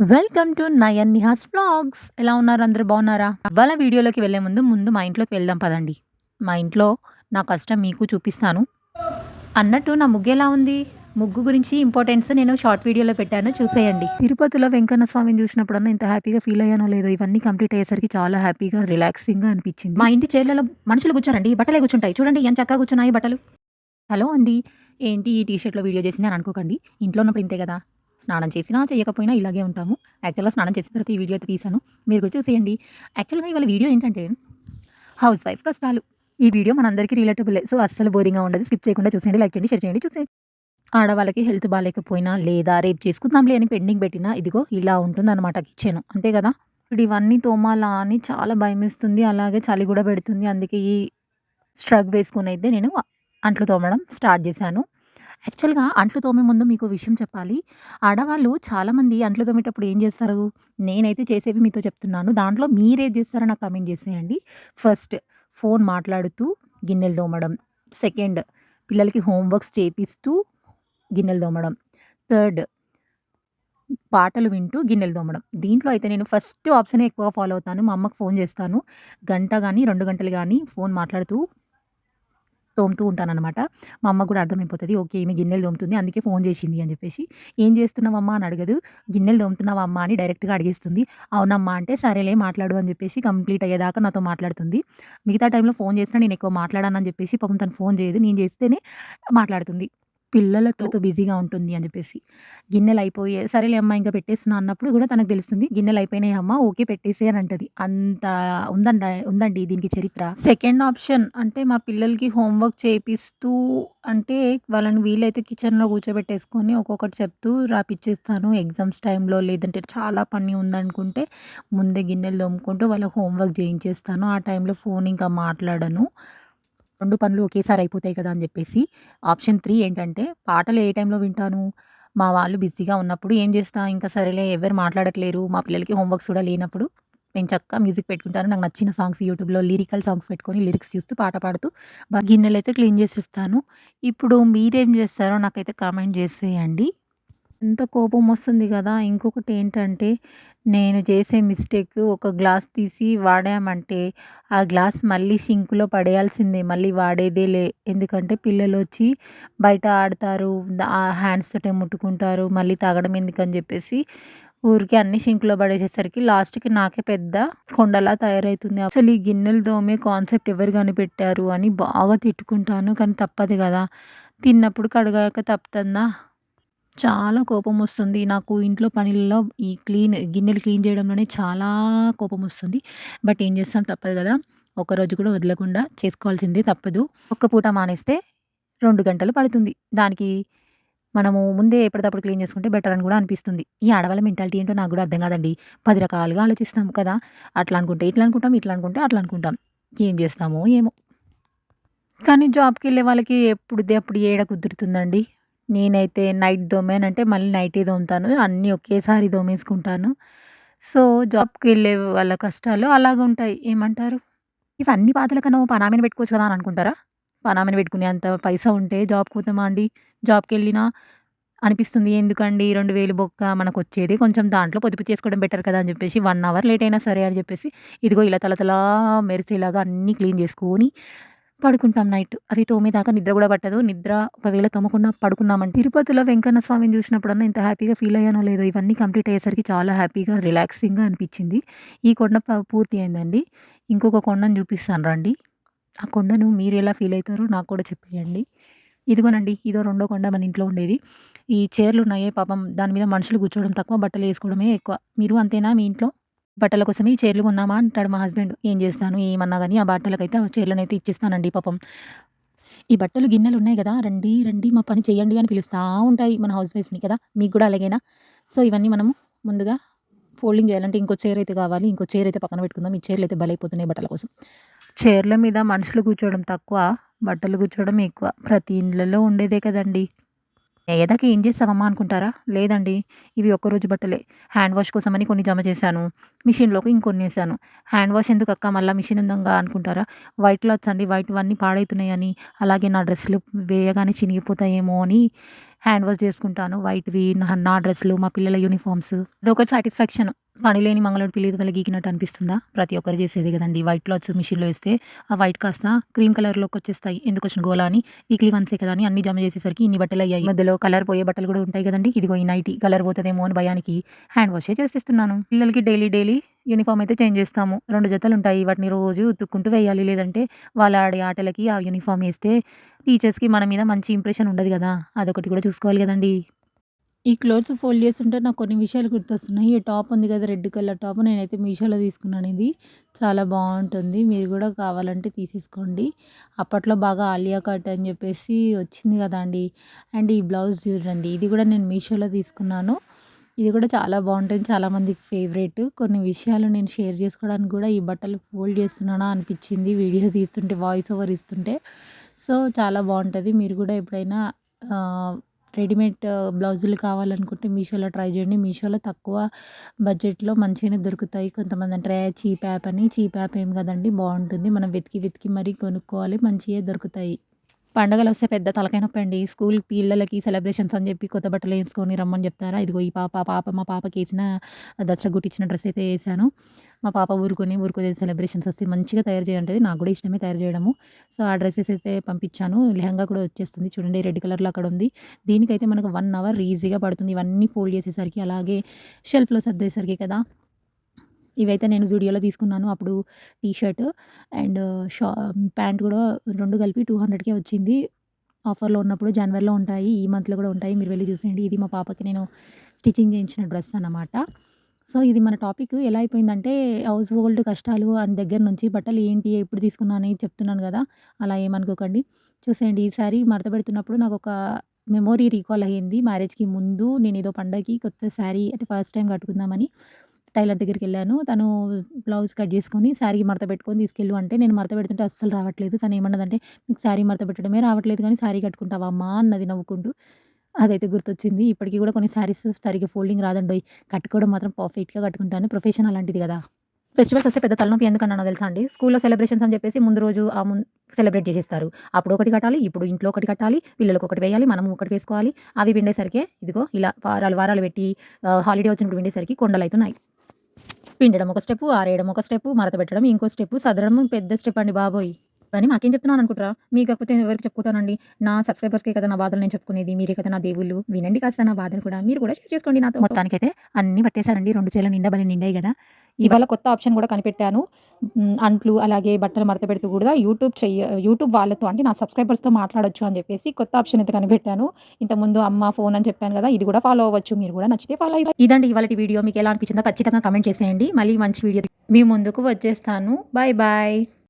Welcome to Nayan Nihas blogs ఎలా ఉన్నారు? అందరు బాగున్నారా? ఇవాళ వీడియోలోకి వెళ్ళే ముందు ముందు మా ఇంట్లోకి వెళ్దాం పదండి. మా ఇంట్లో నా కష్టం మీకు చూపిస్తాను. అన్నట్టు నా ముగ్గు ఎలా ఉంది? ముగ్గు గురించి ఇంపార్టెన్స్ నేను షార్ట్ వీడియోలో పెట్టాను. చూసేయండి. తిరుపతిలో వెంకన్న స్వామిని చూసినప్పుడన్నా ఇంత హ్యాపీగా ఫీల్ అయ్యానో లేదో ఇవన్నీ కంప్లీట్ అయ్యేసరికి చాలా హ్యాపీగా రిలాక్సింగ్గా అనిపించింది. మా ఇంటి చీరలలో మనుషులు కూర్చోరండి. బట్టలే కూర్చుంటాయి. చూడండి ఎంత చక్కగా కూర్చున్నాయి బట్టలు. హలో అండి. ఏంటి ఈ టీషర్ట్లో వీడియో చేసింది అని అనుకోకండి. ఇంట్లో ఉన్నప్పుడు ఇంతే కదా. స్నానం చేసినా చేయకపోయినా ఇలాగే ఉంటాము. యాక్చువల్గా స్నానం చేసిన తర్వాత ఈ వీడియో అయితే తీశాను. మీరు కూడా చూసేయండి. యాక్చువల్గా ఇవాళ వీడియో ఏంటంటే హౌస్ వైఫ్ కష్టాలు. ఈ వీడియో మనందరికీ రిలేటబుల్ సో అస్సలు బోరింగ్గా ఉండదు. స్కిప్ చేయకుండా చూసేయండి లైక్ చేయండి షేర్ చేయండి చూసేయండి. ఆడవాళ్ళకి హెల్త్ బాగాలేకపోయినా లేదా రేపు చేసుకుందాంలే అని పెండింగ్ పెట్టినా ఇదిగో ఇలా ఉంటుంది అనమాట కిచెన్ అంతే కదా? ఇప్పుడు ఇవన్నీ తోమాలా అని చాలా భయమేస్తుంది. అలాగే చలి కూడా పెడుతుంది. అందుకే ఈ స్ట్రగ్ వేసుకుని అయితే నేను అంట్లు తోమడం స్టార్ట్ చేశాను. యాక్చువల్‌గా అంట్లు తోమే ముందు మీకు విషయం చెప్పాలి. ఆడవాళ్ళు చాలామంది అంట్లు తోమేటప్పుడు ఏం చేస్తారు? నేనైతే చేసేవి మీతో చెప్తున్నాను. దాంట్లో మీరేది చేస్తారో నాకు కామెంట్ చేసేయండి. ఫస్ట్ ఫోన్ మాట్లాడుతూ గిన్నెలు తోమడం. సెకండ్ పిల్లలకి హోమ్ వర్క్స్ చేపిస్తూ గిన్నెలు తోమడం. థర్డ్ పాటలు వింటూ గిన్నెలు తోమడం. దీంట్లో అయితే నేను ఫస్ట్ ఆప్షనే ఎక్కువగా ఫాలో అవుతాను. మా అమ్మకు ఫోన్ చేస్తాను. గంట గాని, 2 గంటలు గాని ఫోన్ మాట్లాడుతూ తోముతూ ఉంటాననమాట. మా అమ్మ కూడా అర్థమైపోతుంది ఓకే. ఈమె గిన్నెలు తోముతుంది. అందుకే ఫోన్ చేసింది అని చెప్పేసి. "ఏం చేస్తున్నావమ్మా?" అని అడగదు. "గిన్నెలు తోముతున్నావా అమ్మా?" అని డైరెక్ట్‌గా అడిగేస్తుంది. అవునమ్మా అంటే, సరేలే మాట్లాడు అని చెప్పేసి కంప్లీట్ అయ్యేదాకా నాతో మాట్లాడుతుంది. మిగతా టైంలో ఫోన్ చేసినా నేను ఎక్కువ మాట్లాడనని చెప్పేసి పాపం తను ఫోన్ చేయదు. నేను చేస్తేనే మాట్లాడుతుంది. పిల్లలతో బిజీగా ఉంటుంది అని చెప్పేసి. గిన్నెలు అయిపోయాయి. సరేలే అమ్మ ఇంక పెట్టేస్తున్నా అన్నప్పుడు కూడా తనకు తెలుస్తుంది. గిన్నెలు అయిపోయినాయి అమ్మ ఓకే పెట్టేసేయి అని అంటది. అంత ఉందండ ఉందండి దీనికి చరిత్ర. సెకండ్ ఆప్షన్ అంటే మా పిల్లలకి హోమ్ వర్క్ చేపిస్తూ అంటే వాళ్ళని వీలైతే కిచెన్‌లో కూర్చోబెట్టేసుకొని ఒక్కొక్కటి చెప్తూ రాపిచ్చేస్తాను. ఎగ్జామ్స్ టైంలో లేదంటే చాలా పని ఉందనుకుంటే ముందే గిన్నెలు తోముకుంటూ వాళ్ళకి హోమ్ వర్క్ చేయించేస్తాను. ఆ టైంలో ఫోన్ ఇంకా మాట్లాడను. 2 పనులు ఒకేసారి అయిపోతాయి కదా అని చెప్పేసి. ఆప్షన్ 3 ఏంటంటే పాటలు ఏ టైంలో వింటాను? మా వాళ్ళు బిజీగా ఉన్నప్పుడు ఏం చేస్తా ఇంకా సరేలే ఎవరు మాట్లాడట్లేరు. మా పిల్లలకి హోమ్ వర్క్స్ కూడా లేనప్పుడు నేను చక్కగా మ్యూజిక్ పెట్టుకుంటాను. నాకు నచ్చిన సాంగ్స్ యూట్యూబ్‌లో లిరికల్ సాంగ్స్ పెట్టుకొని లిరిక్స్ చూస్తూ పాట పాడుతూ బ గిన్నెలైతే క్లీన్ చేసేస్తాను. ఇప్పుడు మీరేం చేస్తారో నాకైతే కామెంట్ చేసేయండి. ఎంత కోపం వస్తుంది కదా! ఇంకొకటి ఏంటంటే నేను చేసే మిస్టేక్ ఒక గ్లాస్ తీసి వాడామంటే ఆ గ్లాస్ మళ్ళీ సింక్‌లో పడేయాల్సిందే. మళ్ళీ వాడేదే లే ఎందుకంటే పిల్లలు వచ్చి బయట ఆడతారు. ఆ హ్యాండ్స్తోటే ముట్టుకుంటారు. మళ్ళీ తాగడం ఎందుకని చెప్పేసి ఊరికే అన్ని సింక్‌లో పడేసేసరికి లాస్ట్‌కి నాకే పెద్ద కొండలా తయారవుతుంది అసలు ఈ గిన్నెలు తోమే కాన్సెప్ట్ ఎవరు కనిపెట్టారు అని బాగా తిట్టుకుంటాను. కానీ తప్పదు కదా! తిన్నప్పుడు కడగాక తప్పుతుందా? చాలా కోపం వస్తుంది నాకు ఇంట్లో పనులలో ఈ క్లీన్ గిన్నెలు క్లీన్ చేయడంలోనే చాలా కోపం వస్తుంది బట్ ఏం చేస్తాం తప్పదు కదా! ఒక్కరోజు కూడా వదలకుండా చేసుకోవాల్సిందే తప్పదు. ఒక్క పూట మానేస్తే 2 గంటలు పడుతుంది. దానికి మనము ముందే ఎప్పటిదప్పుడు క్లీన్ చేసుకుంటే బెటర్ అని కూడా అనిపిస్తుంది. ఈ ఆడవాళ్ళ మెంటాలిటీ ఏంటో నాకు కూడా అర్థం కాదండి. 10 రకాలుగా ఆలోచిస్తాం కదా! అట్లా అనుకుంటే ఇట్లా అనుకుంటాం, ఇట్లా అనుకుంటే అట్లా అనుకుంటాం. ఏం చేస్తామో ఏమో! కానీ జాబ్‌కెళ్ళే వాళ్ళకి ఎప్పుడుది అప్పుడు ఏడ కుదురుతుందండి. నేనైతే నైట్ దోమానంటే మళ్ళీ నైటే దోముతాను. అన్నీ ఒకేసారి దోమేసుకుంటాను. సో, జాబ్కి వెళ్ళే వాళ్ళ కష్టాలు అలాగుంటాయి. ఏమంటారు? ఇవన్నీ బాధల కన్నా ఓ పెట్టుకోవచ్చు కదా అని అనుకుంటారా? పనామెని పెట్టుకునే అంత పైసా ఉంటే జాబ్ పోతామా అండి? జాబ్కి వెళ్ళినా అనిపిస్తుంది ఎందుకండి 2000 బొక్క మనకొచ్చేది కొంచెం దాంట్లో పొదుపు చేసుకోవడం బెటర్ కదా అని చెప్పేసి వన్ అవర్ లేట్ అయినా సరే అని చెప్పేసి ఇదిగో ఇలా తళతళా మెరిసేలాగా అన్నీ క్లీన్ చేసుకొని పడుకుంటాం నైట్. అవి తోమేదాకా నిద్ర కూడా పట్టదు. నిద్ర ఒకవేళ తోమకుండా పడుకున్నామంటే తిరుపతిలో వెంకన్న స్వామిని చూసినప్పుడన్నా ఇంత హ్యాపీగా ఫీల్ అయ్యానో లేదో ఇవన్నీ కంప్లీట్ అయ్యేసరికి చాలా హ్యాపీగా రిలాక్సింగ్‌గా అనిపించింది. ఈ కొండ ప పూర్తి అయిందండి. ఇంకొక కొండను చూపిస్తాను రండి. ఆ కొండను మీరు ఎలా ఫీల్ అవుతారో నాకు కూడా చెప్పేయండి. ఇదిగోనండి ఇదో రెండో కొండ మన ఇంట్లో ఉండేది. ఈ చైర్‌లున్నాయే పాపం దాని మీద మనుషులు కూర్చోవడం తక్కువ బట్టలు వేసుకోవడమే ఎక్కువ. మీరు అంతేనా మీ ఇంట్లో? బట్టల కోసమే ఈ చీరలు కొన్నామా అంటాడు మా హస్బెండ్. ఏం చేస్తాను ఏమన్నా కానీ ఆ బట్టలకైతే ఆ చైర్లనైతే ఇచ్చేస్తానండి పాపం. ఈ బట్టలు గిన్నెలు ఉన్నాయి కదా రండి, రండి మా పని చేయండి అని పిలుస్తూ ఉంటాయి మన హౌస్ వైఫ్‌ని కదా! మీకు కూడా అలాగేనా? సో, ఇవన్నీ మనము ముందుగా ఫోల్డింగ్ చేయాలంటే ఇంకో చైర్ అయితే కావాలి. ఇంకో చైర్ అయితే పక్కన పెట్టుకుందాం. ఈ చైర్‌లయితే బలైపోతున్నాయి బట్టల కోసం. చైర్ల మీద మనుషులు కూర్చోవడం తక్కువ. బట్టలు కూర్చోవడం ఎక్కువ. ప్రతి ఇండ్లలో ఉండేదే కదండీ! ఏదాకి ఏం చేస్తావమ్మా అనుకుంటారా? లేదండి. ఇవి ఒక్కరోజు బట్టలే. హ్యాండ్ వాష్ కోసమని కొన్ని జమ చేశాను. మిషన్‌లోకి ఇంకొన్ని వేసాను హ్యాండ్ వాష్ ఎందుకు అక్క మళ్ళీ మిషన్ ఉందంగా అనుకుంటారా? వైట్ క్లాత్స్ అండి. వైట్ అన్నీ పాడవుతున్నాయని అలాగే నా డ్రెస్సులు వేయగానే చినిగిపోతాయేమో అని హ్యాండ్ వాష్ చేసుకుంటాను వైట్వి నా డ్రెస్సులు మా పిల్లల యూనిఫామ్స్ అదొక సాటిస్ఫాక్షన్ పనిలేని మంగళోడి పిల్లి తల గీకినట్టు అనిపిస్తుందా? ప్రతి ఒక్కరు చేసేది కదండి. వైట్ క్లాత్స్ మిషన్లో వేస్తే ఆ వైట్ కాస్త క్రీమ్ కలర్లోకి వచ్చేస్తాయి. ఎందుకు వచ్చిన గోలా అని? వీక్లీ వన్సే కదా అని అన్ని జమ చేసేసరికి ఇన్ని బట్టలు అయ్యాయి. మధ్యలో కలర్ పోయే బట్టలు కూడా ఉంటాయి కదండి. ఇదిగో ఈ నైటీ కలర్ పోతుందేమో అని భయానికి హ్యాండ్ వాషే చేసేస్తున్నాను. పిల్లలకి డైలీ డైలీ యూనిఫామ్ అయితే చేంజ్ చేస్తాము. రెండు జతలు ఉంటాయి. వాటిని రోజు ఉతుక్కుంటూ వేయాలి. లేదంటే వాళ్ళ ఆడే ఆటలకి ఆ యూనిఫామ్ వేస్తే టీచర్స్కి మన మీద మంచి ఇంప్రెషన్ ఉండదు కదా. అదొకటి కూడా చూసుకోవాలి కదండి. ఈ క్లోత్స్ ఫోల్డ్ చేస్తుంటే నాకు కొన్ని విషయాలు గుర్తొస్తున్నాయి. ఈ టాప్ ఉంది కదా రెడ్ కలర్ టాప్. నేనైతే మీషోలో తీసుకున్నాను ఇది. చాలా బాగుంటుంది. మీరు కూడా కావాలంటే తీసేసుకోండి. అప్పట్లో బాగా ఆలియా కట్ అని చెప్పేసి వచ్చింది కదా అండి. అండ్ ఈ బ్లౌజ్ చూడండి. ఇది కూడా నేను మీషోలో తీసుకున్నాను. ఇది కూడా చాలా బాగుంటుంది. చాలామందికి ఫేవరెట్. కొన్ని విషయాలు నేను షేర్ చేసుకోవడానికి కూడా ఈ బట్టలు ఫోల్డ్ చేస్తున్నానా అనిపించింది. వీడియోస్ తీస్తుంటే వాయిస్ ఓవర్ ఇస్తుంటే. సో చాలా బాగుంటుంది. మీరు కూడా ఎప్పుడైనా రెడీమేడ్ బ్లౌజులు కావాలనుకుంటే మీషోలో ట్రై చేయండి. మీషోలో తక్కువ బడ్జెట్లో మంచిగానే దొరుకుతాయి. కొంతమంది అంటే చీప్ యాప్ అని. చీప్ యాప్ ఏం కదండి బాగుంటుంది. మనం వెతికి వెతికి మరీ కొనుక్కోవాలి మంచిగా దొరుకుతాయి. పండగలు వస్తే పెద్ద తలకాయ నొప్పి అండి. స్కూల్ పిల్లలకి సెలబ్రేషన్స్ అని చెప్పి కొత్త బట్టలు వేసుకొని రమ్మని చెప్తారా? ఇదిగో ఈ పాప పాప మా పాపకి వేసిన దసరా గుట్టించిన డ్రెస్ అయితే వేసాను. మా పాప ఊరుకొని ఊరుకొని సెలబ్రేషన్స్ వస్తే మంచిగా తయారు చేయంటది నాకు కూడా ఇష్టమే తయారు చేయడము. సో ఆ డ్రెస్సెస్ అయితే పంపించాను. లెహంగా కూడా వచ్చేస్తుంది. చూడండి రెడ్ కలర్లో అక్కడ ఉంది. దీనికైతే మనకు వన్ అవర్ ఈజీగా పడుతుంది. ఇవన్నీ ఫోల్డ్ చేసేసరికి అలాగే షెల్ఫ్లో సర్దేసరికి కదా. ఇవైతే నేను జూడియోలో తీసుకున్నాను. అప్పుడు టీ షర్ట్ అండ్ షా ప్యాంట్ కూడా రెండు కలిపి టూ హండ్రెడ్కే వచ్చింది. ఆఫర్లో ఉన్నప్పుడు జనవరిలో ఉంటాయి ఈ మంత్లో కూడా ఉంటాయి. మీరు వెళ్ళి చూసేయండి. ఇది మా పాపకి నేను స్టిచ్చింగ్ చేయించిన డ్రెస్ అన్నమాట. సో ఇది మన టాపిక్. ఎలా అయిపోయిందంటే హౌస్ హోల్డ్ కష్టాలు అని దగ్గర నుంచి బట్టలు ఏంటి ఎప్పుడు తీసుకున్నాను అని చెప్తున్నాను కదా. అలా ఏమనుకోకండి. చూసేయండి. ఈ శారీ మడత పెడుతున్నప్పుడు నాకు ఒక మెమొరీ రీకాల్ అయ్యింది. మ్యారేజ్కి ముందు నేను ఏదో పండగకి కొత్త శారీ అంటే ఫస్ట్ టైం కట్టుకుందామని. టైలర్ దగ్గరికి వెళ్ళాను తను బ్లౌజ్ కట్ చేసుకొని శారీ మడత పెట్టుకొని తీసుకెళ్ళు అంటే నేను మడత పెడుతుంటే అస్సలు రావట్లేదు. తను ఏమన్నదంటే మీకు శారీ మడత పెట్టడమే రావట్లేదు కానీ శారీ కట్టుకుంటావా అమ్మా? అన్నది నవ్వుకుంటూ అదైతే గుర్తొచ్చింది. ఇప్పటికీ కూడా కొన్ని శారీస్ సరిగ్గా ఫోల్డింగ్ రాదండి. కట్టుకోవడం మాత్రం పర్ఫెక్ట్గా కట్టుకుంటాను. ప్రొఫెషన్ అలాంటిది కదా. ఫెస్టివల్స్ వస్తే పెద్ద తలనొప్పి ఎందుకన్నానో తెలుసా అండి? స్కూల్లో సెలబ్రేషన్స్ అని చెప్పేసి ముందు రోజు ఆ ముందు సెలబ్రేట్ చేసేస్తారు. అప్పుడు ఒకటి కట్టాలి ఇప్పుడు ఇంట్లో ఒకటి కట్టాలి పిల్లలకు ఒకటి వేయాలి మనం ఒకటి వేసుకోవాలి. అవి పిండేసరికి ఇదిగో ఇలా వారాలు వారాలు పెట్టి హాలిడే వచ్చినప్పుడు పిండేసరికి కొండలు అవుతున్నాయి పిండడం ఒక స్టెప్ ఆరేయడం ఒక స్టెప్ మరత పెట్టడం ఇంకో స్టెప్ సదరడం పెద్ద స్టెప్ అండి బాబోయ్. అని మాకేం చెప్తున్నాను అనుకుంటారా? మీకు కాకపోతే ఎవరికి చెప్పుకుంటానండి? నా సబ్స్క్రైబర్స్కే కదా నా బాధలు నేను చెప్పుకునేది. మీరే కదా నా దేవుళ్ళు. వినండి కాస్త నా బాధను కూడా. మీరు కూడా షేర్ చేసుకోండి నాతో. మొత్తానికైతే అన్ని పట్టేశానండి రెండు చేలు నిండా బలి నిండాయి కదా. ఇవాళ కొత్త ఆప్షన్ కూడా కనిపెట్టాను. అంట్లు అలాగే బట్టలు మడత పెడుతూ కూడా యూట్యూబ్ చెయ్య యూట్యూబ్ వాళ్ళతో అంటే నా సబ్స్క్రైబర్స్తో మాట్లాడొచ్చు అని చెప్పేసి కొత్త ఆప్షన్ అయితే కనిపెట్టాను. ఇంతకుముందు అమ్మ ఫోన్ అని చెప్పాను కదా ఇది కూడా ఫాలో అవ్వచ్చు. మీరు కూడా నచ్చితే ఫాలో అయ్యి ఇదండి ఇవాళ వీడియో. మీకు ఎలా అనిపించిందో ఖచ్చితంగా కమెంట్ చేసేయండి. మళ్ళీ మంచి వీడియో మీ ముందుకు వచ్చేస్తాను. Bye bye.